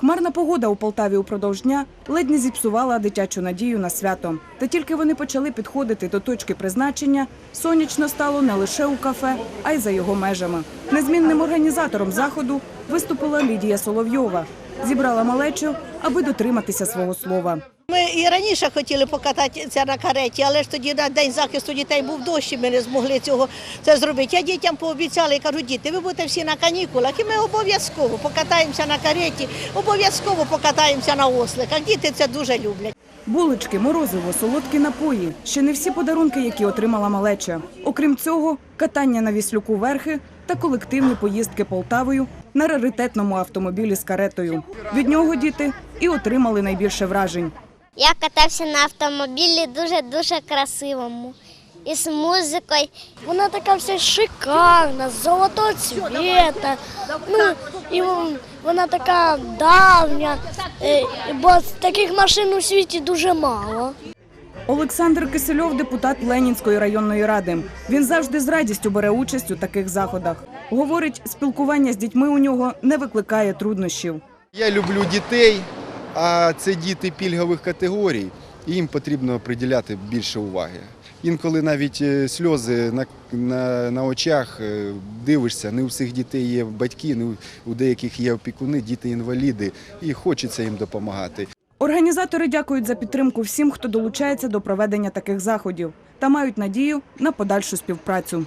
Хмарна погода у Полтаві упродовж дня ледь не зіпсувала дитячу надію на свято. Та тільки вони почали підходити до точки призначення, сонячно стало не лише у кафе, а й за його межами. Незмінним організатором заходу виступила Лідія Соловйова. Зібрала малечу, аби дотриматися свого слова. І раніше хотіли покататися на кареті, але ж тоді на день захисту дітей був дощ, і ми не змогли цього це зробити. Я дітям пообіцяла і кажу, діти, ви будете всі на канікулах, і ми обов'язково покатаємося на кареті, обов'язково покатаємося на осликах. Діти це дуже люблять. Булочки, морозиво, солодкі напої ще не всі подарунки, які отримала малеча. Окрім цього, катання на віслюку верхи та колективні поїздки Полтавою на раритетному автомобілі з каретою. Від нього діти і отримали найбільше вражень. Я катався на автомобілі дуже-дуже красивому. І з музикою. Вона така вся шикарна, з золотого цвіта. Ну, і вона така давня, е, бо таких машин у світі дуже мало. Олександр Кисельов, депутат Ленінської районної ради. Він завжди з радістю бере участь у таких заходах. Говорить, спілкування з дітьми у нього не викликає труднощів. Я люблю дітей, а це діти пільгових категорій. і Їм потрібно приділяти більше уваги. Інколи навіть е, сльози на, на, на очах е, дивишся, не у всіх дітей є батьки, не у, у деяких є опікуни, діти інваліди, і хочеться їм допомагати. Організатори дякують за підтримку всім, хто долучається до проведення таких заходів та мають надію на подальшу співпрацю.